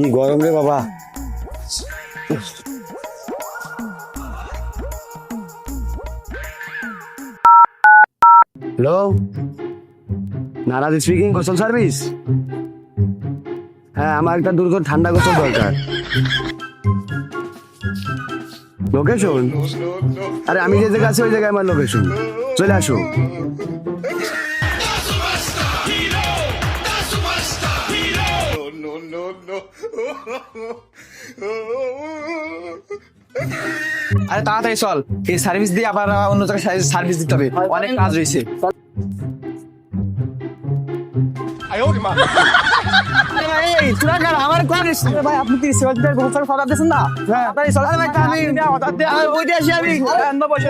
কি গরম রে বাবা। হ্যালো? নারাজ স্পিকিং গোসল সার্ভিস হ্যাঁ আমার একটা দুর্গ ঠান্ডা গোসল দরকার। লোকেশন আরে, আমি যে জায়গায় আছি, ওই জায়গায় আমার লোকেশন চলে আসো। আরে তাড়াতাড়ি চল এই সার্ভিস দিয়ে আবার অন্য জায়গায় সার্ভিস দিতে হবে অনেক কাজ রয়েছে আরে ভাই, এই, তোরা কার? আমার কোন ভাই, আপনি কি সিওয়ালদের গোলসার ফাদার দিয়েছেন না? তাড়াতাড়ি চল। ভাই, আমি অর্ডার দিয়ে- ওইটা আসি আমি। অন্য বসে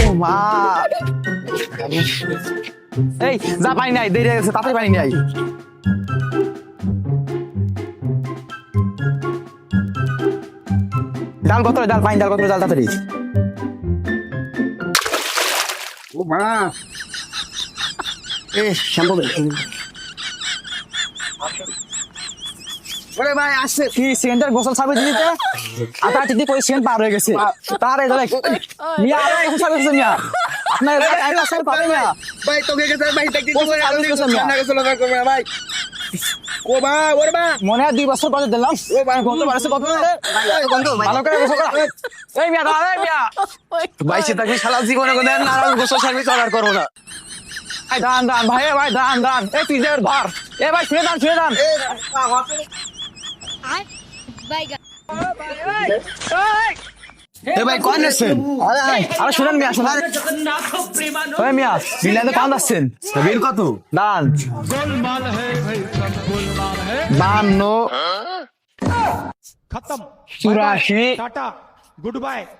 ও মা। এই, যা পানি নাই, দেরি হয়ে গেছে, তাড়াতাড়ি পানি নাই। ডাল কত ডাল পানি ডাল কত ডাল তাড়াতাড়ি। ও মা। এ শ্যাম্পু ওরে ভাই আসছে। কি সেন্টার গোসল সার্ভিস দিতে আটা টিটি করে সেন্ট পার হয়ে গেছে। তার এই ধরে মিয়া আরে গোসল সার্ভিস মিয়া। আপনার টাইম আসলে পাবে মিয়া। ভাই তোকে গেছে ভাই দেখতে গোসল সার্ভিস করছে মিয়া। ভাই। ও মা ওরে মা। মনে হয় দুই বছর পরে দিলাম। ও ভাই গন্ধ বাড়ছে কত ভালো করে গোসল করা এই মিয়া দাঁড়া এই মিয়া। ভাই সে তাকে সারা জীবনে কোনো আর গোসল সার্ভিস অর্ডার করব না। দান দান ভাই এ ভাই দান দান তুই ধর ধর এ ভাই ছুঁয়ে দান ছুঁয়ে দান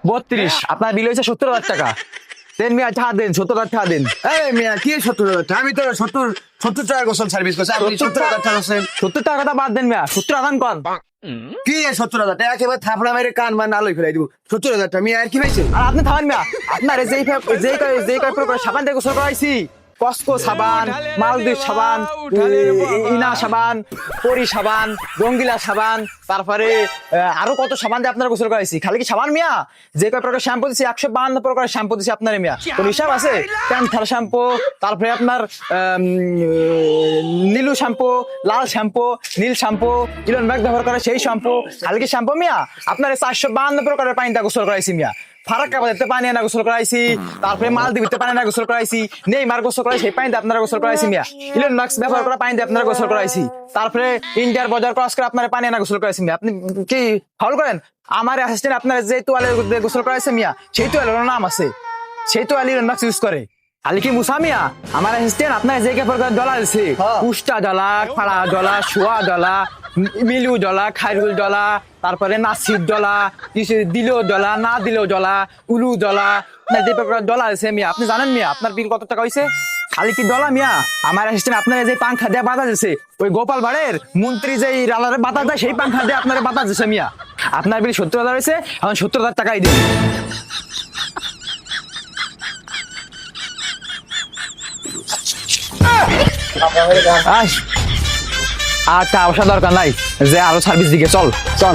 বত্রিশ। আপনার বিল হয়েছে সত্তর হাজার টাকা। তেন মিয়া চা দিন সত্তর হাজার টাকা দিন। এই মিয়া কি সত্তর হাজার আমি তো সত্তর সত্তর টাকা গোসল সার্ভিস করছি সত্তর টাকা সত্তর বাদ দেন মিয়া সত্তর আদান কর। কি সত্তর হাজার? টাকা একেবারে থাপড়া মেরে কান বা নালই ফেলাই দিব। সত্তর হাজার টাকা আমি আর কি পাইছি আর আপনি থামেন না আপনার যেই যেই যেই প্রকার সাবান করাইছি। কসকো সাবান মালদ্বীপ সাবান ইনা সাবান পরি সাবান রঙ্গিলা সাবান তারপরে আরও কত সাবান দিয়ে আপনার গোসল করাইছি। খালি কি সাবান মিয়া? যে কয় প্রকার শ্যাম্পু দিছি একশো বাহান্ন প্রকার শ্যাম্পু দিছি আপনার মিয়া। কোন হিসাব আছে? প্যান্থার শ্যাম্পু তারপরে আপনার নীলু শ্যাম্পু লাল শ্যাম্পু নীল শ্যাম্পু ইলন ব্যাগ ব্যবহার করে সেই শ্যাম্পু। খালি কি শ্যাম্পু মিয়া? আপনার চারশো বাহান্ন প্রকারের পানিটা গোসল করাইছি মিয়া। ফারাক্কা বাজারতে পানি আনা গোসল করাইছি তারপরে মালদ্বীপতে পানি আনা গোসল করাইছি নেইমার গোসল করাইছি সেই পানিতে আপনারা গোসল করাইছি মিয়া। ইলন মাস্ক ব্যবহার করা পানিতে আপনারা গোসল করাইছি। তারপরে ইন্ডিয়ার বাজার ক্রস করে আপনারা পানি আনা গোসল করাইছি মিয়া। আপনি কি ফাউল করেন? আমার অ্যাসিস্ট্যান্ট আপনার যে তোয়ালে গোসল করাইছে মিয়া সেই তোয়ালের নাম আছে? সেই তোয়ালে ইলন মাস্ক ইউজ করে। খালি কি মুসা মিয়া? আমার অ্যাসিস্ট্যান্ট আপনার যে কে প্রকার ডলা দিছে পুষ্টা ডলা ফাড়া ডলা শোয়া ডলা মিলু ডলা খাইরুল ডলা, তারপরে নাসির ডলা কিছু দিলেও ডলা, না দিলেও ডলা, উলু ডলা যে ডলা আছে মিয়া, আপনি জানেন মিয়া, আপনার বিল কত টাকা হয়েছে খালি কি ডলা মিয়া? আমার অ্যাসিস্ট্যান্ট আপনার যে পাংখা দিয়ে বাধা দিছে, ওই গোপাল ভাড়ের মন্ত্রী যে রালারে বাধা দেয়, সেই পাংখা দিয়ে আপনার বাধা দিছে মিয়া। আপনার বিল সত্তর হাজার হয়েছে এখন সত্তর হাজার টাকাই দিন। আস আর টাকা দরকার নাই। যে আরও সার্ভিস দিকে চল চল।